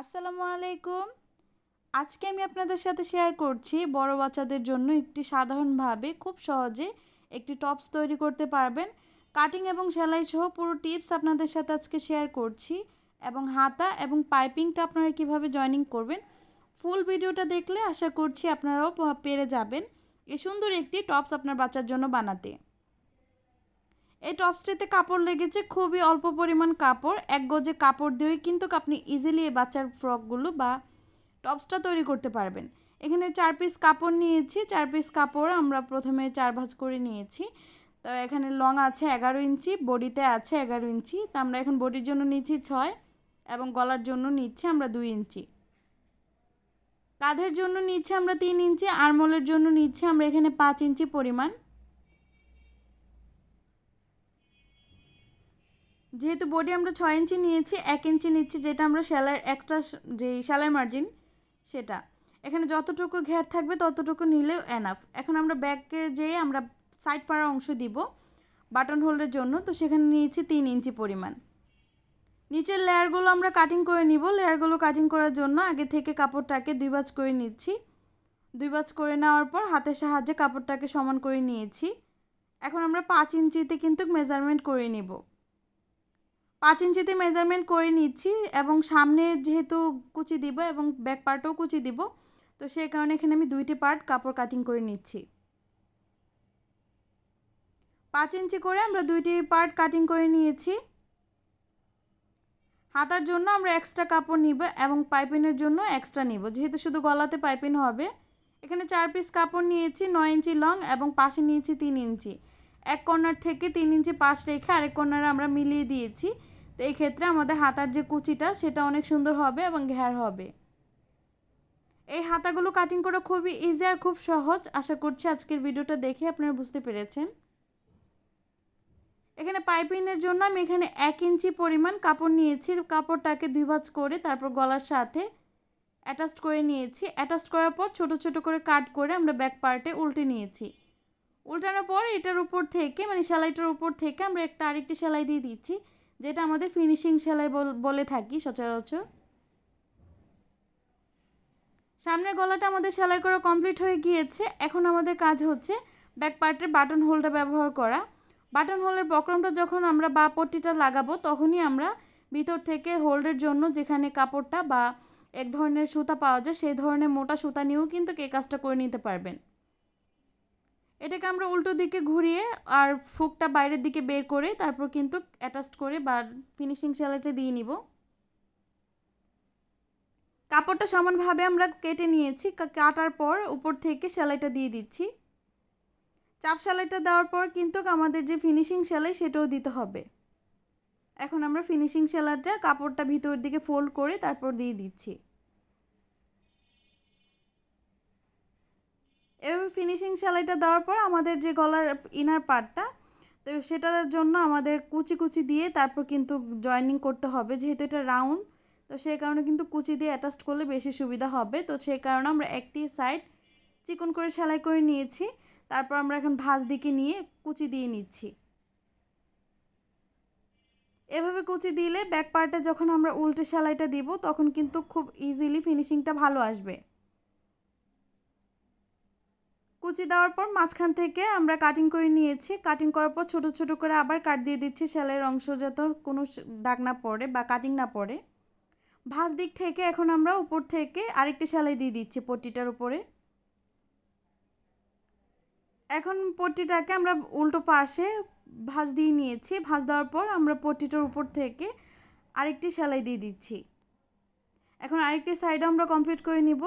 আসসালামু আলাইকুম। আজকে আমি আপনাদের সাথে শেয়ার করছি বড় বাচ্চাদের জন্য একটি সাধারণভাবে খুব সহজে একটি টপস তৈরি করতে পারবেন। কাটিং এবং সেলাই সহ পুরো টিপস আপনাদের সাথে আজকে শেয়ার করছি এবং হাতা এবং পাইপিংটা আপনারা কীভাবে জয়েনিং করবেন। ফুল ভিডিওটা দেখলে আশা করছি আপনারাও পেরে যাবেন। এই সুন্দর একটি টপস আপনার বাচ্চার জন্য বানাতে। এই টপসটিতে কাপড় লেগেছে খুবই অল্প পরিমাণ কাপড়, এক গজে কাপড় দিয়েই কিন্তু আপনি ইজিলি এই বাচ্চার ফ্রকগুলো বা টপসটা তৈরি করতে পারবেন। এখানে চার পিস কাপড় নিয়েছি, চার পিস কাপড় আমরা প্রথমে চার ভাঁজ করে নিয়েছি। তো এখানে লং আছে এগারো ইঞ্চি, বডিতে আছে এগারো ইঞ্চি, তো আমরা এখন বডির জন্য নিচ্ছি ছয় এবং গলার জন্য নিচ্ছি আমরা দুই ইঞ্চি। কাঁধের জন্য নিচ্ছি আমরা তিন ইঞ্চি আরমোলের জন্য নিচ্ছি আমরা এখানে পাঁচ ইঞ্চি পরিমাণ। যেহেতু বডি আমরা ছয় ইঞ্চি নিয়েছি, এক ইঞ্চি নিচ্ছি, যেটা আমরা সেলাই এক্সট্রা যে সেলাই মার্জিন সেটা। এখানে যতটুকু ঘের থাকবে ততটুকু নিলেও এনাফ এখন আমরা ব্যাগকে যেয়ে আমরা সাইড ফাড়া অংশ দিব বাটন হোল্ডের জন্য, তো সেখানে নিয়েছি তিন ইঞ্চি পরিমাণ। নিচের লেয়ারগুলো আমরা কাটিং করে নিব। লেয়ারগুলো কাটিং করার জন্য আগে থেকে কাপড়টাকে দুই বাজ করে নিচ্ছি। দুই বাজ করে নেওয়ার পর হাতের সাহায্যে কাপড়টাকে সমান করে নিয়েছি। এখন আমরা পাঁচ ইঞ্চিতে কিন্তু মেজারমেন্ট করে নিব। পাঁচ ইঞ্চিতে মেজারমেন্ট করে নিচ্ছি এবং সামনে যেহেতু কুচি দিব এবং ব্যাক পার্টও কুচি দিব, তো সেই কারণে এখানে আমি দুইটি পার্ট কাপড় কাটিং করে নিচ্ছি। পাঁচ ইঞ্চি করে আমরা দুইটি পার্ট কাটিং করে নিয়েছি। হাতার জন্য আমরা এক্সট্রা কাপড় নিব এবং পাইপিনের জন্য এক্সট্রা নিব। যেহেতু শুধু গলাতে পাইপিন হবে, এখানে চার পিস কাপড় নিয়েছি, নয় ইঞ্চি লং এবং পাশে নিয়েছি তিন ইঞ্চি। এক কর্নার থেকে তিন ইঞ্চি পাশ রেখে আরেক কর্নারে আমরা মিলিয়ে দিয়েছি। তো এই ক্ষেত্রে আমাদের হাতার যে কুচিটা, সেটা অনেক সুন্দর হবে এবং ঘের হবে। এই হাতাগুলো কাটিং করা খুবই ইজি আর খুব সহজ। আশা করছি আজকের ভিডিওটা দেখে আপনারা বুঝতে পেরেছেন। এখানে পাইপিংয়ের জন্য আমি এখানে এক ইঞ্চি পরিমাণ কাপড় নিয়েছি। কাপড়টাকে দুই ভাঁজ করে তারপর গলার সাথে অ্যাটাচড করে নিয়েছি। অ্যাটাচ করার পর ছোট ছোট করে কাট করে আমরা ব্যাক পার্টে উল্টে নিয়েছি। উল্টানোর পর এটার উপর থেকে মানে সেলাইটার উপর থেকে আমরা একটা আরেকটি সেলাই দিয়ে দিচ্ছি। যেটা আমাদের ফিনিশিং সেলাই বলে থাকি সচরাচর। সামনের গলাটা আমাদের সেলাই করা কমপ্লিট হয়ে গিয়েছে। এখন আমাদের কাজ হচ্ছে ব্যাক পার্টের বাটন হোলটা ব্যবহার করা। বাটন হোলের বক্রমটা যখন আমরা বা পট্টিটা লাগাবো, তখনই আমরা ভিতর থেকে হোল্ডের জন্য যেখানে কাপড়টা বা এক ধরনের সুতা পাওয়া যায়, সেই ধরনের মোটা সুতা নিয়েও কিন্তু কে কাজটা করে নিতে পারবেন। এটাকে আমরা উল্টো দিকে ঘুরিয়ে আর ফুকটা বাইরের দিকে বের করে তারপর কিন্তু অ্যাটাচড করে বা ফিনিশিং সেলাইটা দিয়ে নিব। কাপড়টা সমানভাবে আমরা কেটে নিয়েছি কাটার পর উপর থেকে সেলাইটা দিয়ে দিচ্ছি। চাপ সেলাইটা দেওয়ার পর কিন্তু আমাদের যে ফিনিশিং সেলাই সেটাও দিতে হবে। এখন আমরা ফিনিশিং সেলাইটা কাপড়টা ভিতরের দিকে ফোল্ড করে তারপর দিয়ে দিচ্ছি এভাবে ফিনিশিং সেলাইটা দেওয়ার পর আমাদের যে গলার ইনার পার্টটা তো সেটার জন্য আমাদের কুচি কুচি দিয়ে তারপর কিন্তু জয়েনিং করতে হবে। যেহেতু এটা রাউন্ড তো সেই কারণে কিন্তু কুচি দিয়ে অ্যাটাচ করলে বেশি সুবিধা হবে। তো সেই কারণে আমরা একটি সাইড চিকন করে সেলাই করে নিয়েছি। তারপর আমরা এখন ভাঁজ দিকে নিয়ে কুচি দিয়ে নিচ্ছি। এভাবে কুচি দিলে ব্যাক পার্টে যখন আমরা উল্টে সেলাইটা দিব, তখন কিন্তু খুব ইজিলি ফিনিশিংটা ভালো আসবে। কুচি দেওয়ার পর মাঝখান থেকে আমরা কাটিং করে নিয়েছি। কাটিং করার পর ছোট ছোট করে আবার কাট দিয়ে দিচ্ছি। সেলাইয়ের অংশ যাতে কোনো দাগ না পড়ে বা কাটিং না পড়ে। ভাঁজ দিক থেকে এখন আমরা উপর থেকে আরেকটি সেলাই দিয়ে দিচ্ছি পট্টিটার উপরে। এখন পট্টিটাকে আমরা উল্টো পাশে ভাঁজ দিয়ে নিয়েছি। ভাঁজ দেওয়ার পর আমরা পট্টিটার উপর থেকে আরেকটি সেলাই দিয়ে দিচ্ছি। এখন আরেকটি সাইডও আমরা কমপ্লিট করে নিব।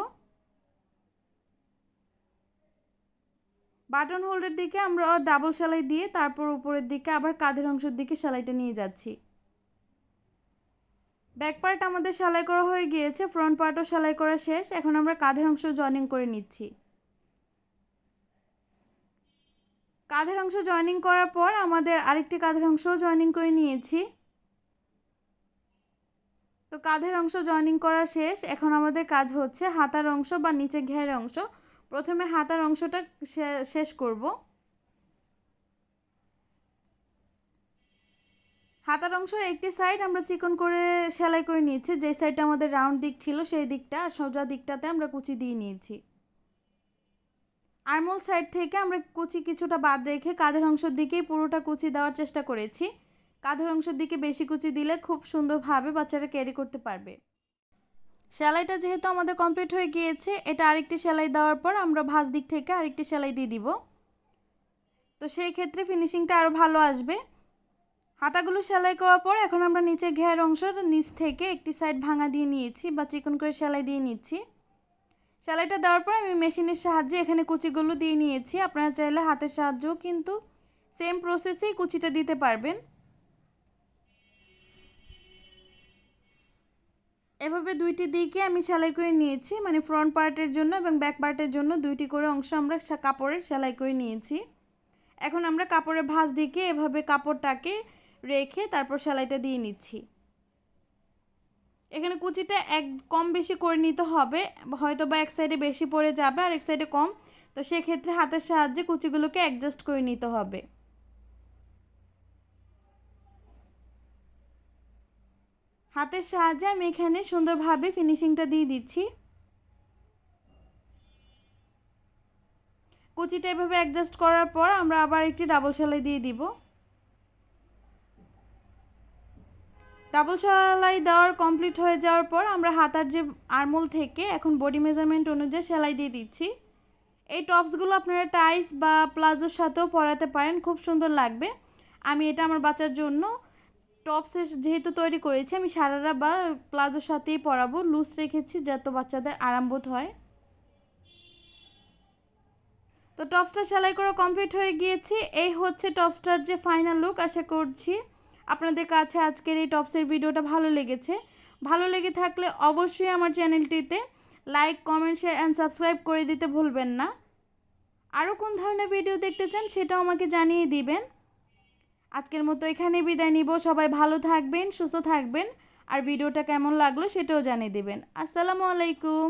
বাটন হোল্ডের দিকে আমরা ডাবল সেলাই দিয়ে তারপর উপরের দিকে আবার কাঁধের অংশের দিকে সেলাইটা নিয়ে যাচ্ছি। ব্যাক পার্ট আমাদের সেলাই করা হয়ে গিয়েছে, ফ্রন্ট পার্টও সেলাই করা শেষ। এখন আমরা কাঁধের অংশ জয়েনিং করে নিচ্ছি। কাঁধের অংশ জয়েনিং করার পর আমাদের আরেকটি কাঁধের অংশও জয়েনিং করে নিয়েছি। তো কাঁধের অংশ জয়েনিং করা শেষ। এখন আমাদের কাজ হচ্ছে হাতার অংশ বা নিচে ঘের অংশ প্রথমে হাতার অংশটা শেষ করব। হাতার অংশের একটি সাইড আমরা চিকন করে সেলাই করে নিয়েছি। যে সাইডটা আমাদের রাউন্ড দিক ছিল, সেই দিকটা আর সোজা দিকটাতে আমরা কুচি দিয়ে নিয়েছি। আরমোল সাইড থেকে আমরা কুচি কিছুটা বাদ রেখে কাঁধের অংশের দিকেই পুরোটা কুচি দেওয়ার চেষ্টা করেছি। কাঁধের অংশের দিকে বেশি কুচি দিলে খুব সুন্দরভাবে বাচ্চারা ক্যারি করতে পারবে। সেলাইটা যেহেতু আমাদের কমপ্লিট হয়ে গিয়েছে, এটা আরেকটি সেলাই দেওয়ার পর আমরা ভাঁজ দিক থেকে আরেকটি সেলাই দিয়ে দিব। তো সেই ক্ষেত্রে ফিনিশিংটা আরও ভালো আসবে। হাতাগুলো সেলাই করার পর এখন আমরা নিচে ঘের অংশের নিচ থেকে একটি সাইড ভাঙা দিয়ে নিয়েছি বা চিকন করে সেলাই দিয়ে নিচ্ছি। সেলাইটা দেওয়ার পর আমি মেশিনের সাহায্যে এখানে কুচিগুলো দিয়ে নিয়েছি। আপনারা চাইলে হাতের সাহায্যেও কিন্তু সেম প্রসেসেই কুচিটা দিতে পারবেন। এভাবে দুইটি দিকে আমি সেলাই করে নিয়েছি মানে ফ্রন্ট পার্টের জন্য এবং ব্যাক পার্টের জন্য দুইটি করে অংশ আমরা কাপড়ের সেলাই করে নিয়েছি। এখন আমরা কাপড়ের ভাঁজ দিকে এভাবে কাপড়টাকে রেখে তারপর সেলাইটা দিয়ে নিচ্ছি। এখানে কুচিটা এক, কম বেশি করে নিতে হবে হয়তো বা এক সাইডে বেশি পড়ে যাবে আর এক সাইডে কম। তো সেক্ষেত্রে হাতের সাহায্যে কুচিগুলোকে অ্যাডজাস্ট করে নিতে হবে। হাতের সাহায্যে আমি এখানে সুন্দরভাবে ফিনিশিংটা দিয়ে দিচ্ছি। কুচিটা এভাবে অ্যাডজাস্ট করার পর আমরা আবার একটি ডাবল সেলাই দিয়ে দিব। ডাবল সেলাই দেওয়ার কমপ্লিট হয়ে যাওয়ার পর আমরা হাতার যে আরমোল থেকে এখন বডি মেজারমেন্ট অনুযায়ী সেলাই দিয়ে দিচ্ছি। এই টপসগুলো আপনারা টাইস বা প্লাজোর সাথেও পরাতে পারেন, খুব সুন্দর লাগবে। আমি এটা আমার বাচ্চার জন্য টপসের যেহেতু তৈরি করেছি, আমি সারারা বা প্লাজোর সাথেই পরাবো। লুজ রেখেছি যাতে বাচ্চাদের আরামবোধ হয়। তো টপসটা সেলাই করা কমপ্লিট হয়ে গিয়েছি। এই হচ্ছে টপসটার যে ফাইনাল লুক আশা করছি আপনাদের কাছে আজকের এই টপসের ভিডিওটা ভালো লেগেছে। ভালো লেগে থাকলে অবশ্যই আমার চ্যানেলটিতে like comment share and subscribe করে দিতে ভুলবেন না। আরও কোন ধরনের ভিডিও দেখতে চান সেটাও আমাকে জানিয়ে দিবেন। আজকের মতো এখানে বিদায় নিব। সবাই ভালো থাকবেন, সুস্থ থাকবেন। আর ভিডিওটা কেমন লাগল সেটাও জানিয়ে দেবেন। আসসালামু আলাইকুম।